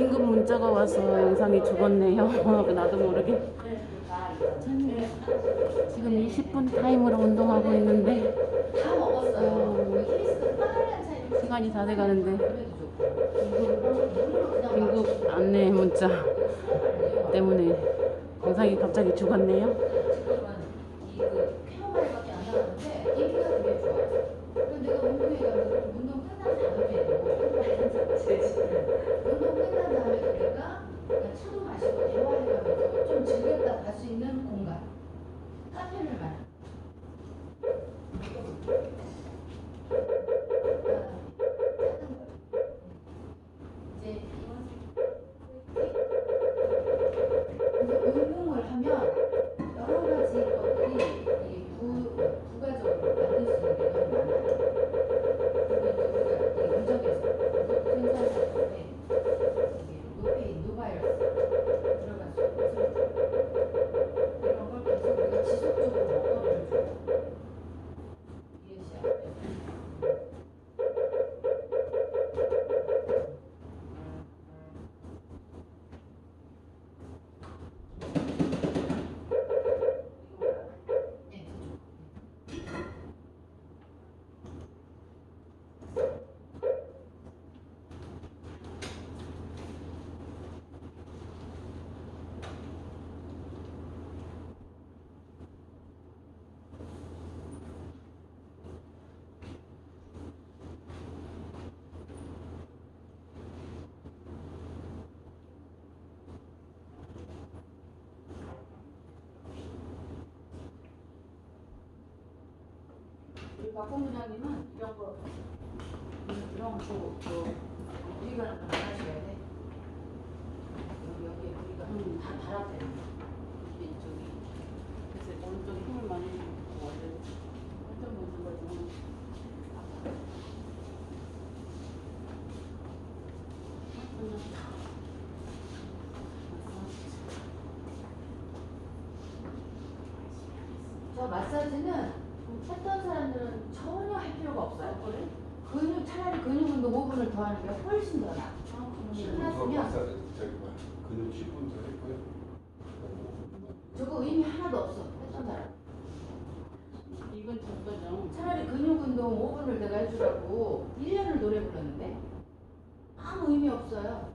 긴급 문자가 와서 영상이 죽었네요. 나도 모르게. 지금 20분 타임으로 운동하고 있는데. 어, 시간이 다 돼가는데 긴급 안내 문자 때문에 영상이 갑자기 죽었네요. 이그 캐모마일밖에 안 나왔는데 인기가 되게 좋아요. 그래서 내가 운동해가지고 운동 끝난 다음에 운동 끝난 다음에 그러니까 그냥 차도 마시고 대화해가면서 좀 즐겼다 갈 수 있는 공간 카페를 말. 이제 박공 부장님은 이런 거 이런 거 그, 우리가 안 하셔야 돼. 여기 여기 우리가 음. 다 달아야 돼. 이쪽이. 그래서 오른쪽에 힘을 많이 주고 원래 어떤 모습 가지고 저 마사지는 했던 사람들은 전혀 할 필요가 없어요. 근육 차라리 근육 운동 5분을 더 하는 게 훨씬 더 나아. 끝났으면 뭐야 근육 10분 더 했고요. 저거 의미 하나도 없어. 했던 사람. 이건 저거죠. 차라리 근육 운동 5분을 내가 해주라고 1년을 노래 불렀는데 아무 의미 없어요.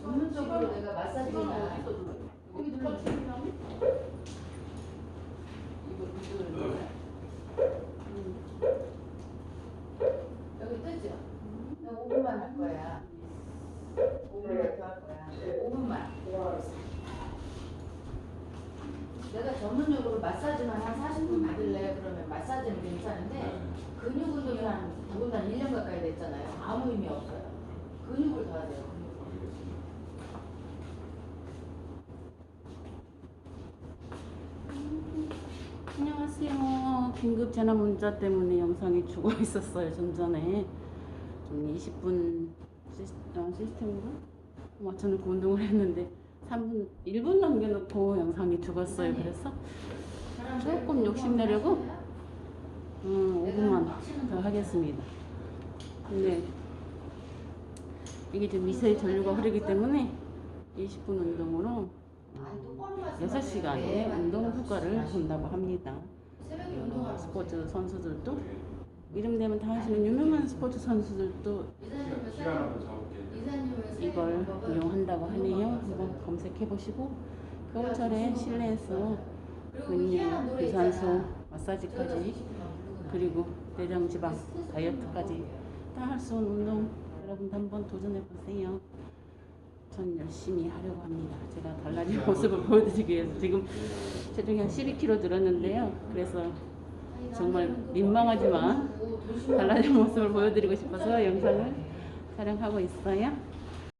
전문적으로 내가 마사지나 어디서 들어요? 여기 여기 들어요. 들어요? 이거 이거 음. 여기 뜨죠? 나 5분만 할 거야. 5분만 더 할 거야. 5분만. 내가 전문적으로 마사지만 한 40분 받을래? 그러면 마사지는 괜찮은데 근육 운동이 한 더군다나 1년 가까이 됐잖아요. 아무 의미 없어요. 근육을 더 해야 돼요. 근육. 안녕하세요. 긴급 전화 문자 때문에 영상이 죽어 있었어요. 좀 전에 좀 20분 시스, 어, 시스템으로 맞춰놓고 운동을 했는데 3분 1분 남겨놓고 영상이 죽었어요. 그래서 조금 욕심내려고 음, 5분만 더 하겠습니다. 근데 이게 좀 미세 전류가 흐르기 때문에 20분 운동으로 아니, 똑바로 말씀하세요. 6시간의 네, 운동. 효과를 본다고 합니다. 스포츠 선수들도 이름 되면 다 하시는 유명한 스포츠 선수들도 이걸 이용한다고 하네요. 한번 검색해 보시고 겨울철에 실내에서 근육, 유산소, 마사지까지 그리고 대장 지방 다이어트까지 다 할 수 있는 운동 여러분도 한번 도전해 보세요. 전 열심히 하려고 합니다. 제가 달라진 모습을 보여드리기 위해서 지금 체중이 한 12kg 늘었는데요. 그래서 정말 민망하지만 달라진 모습을 보여드리고 싶어서 영상을 촬영하고 있어요.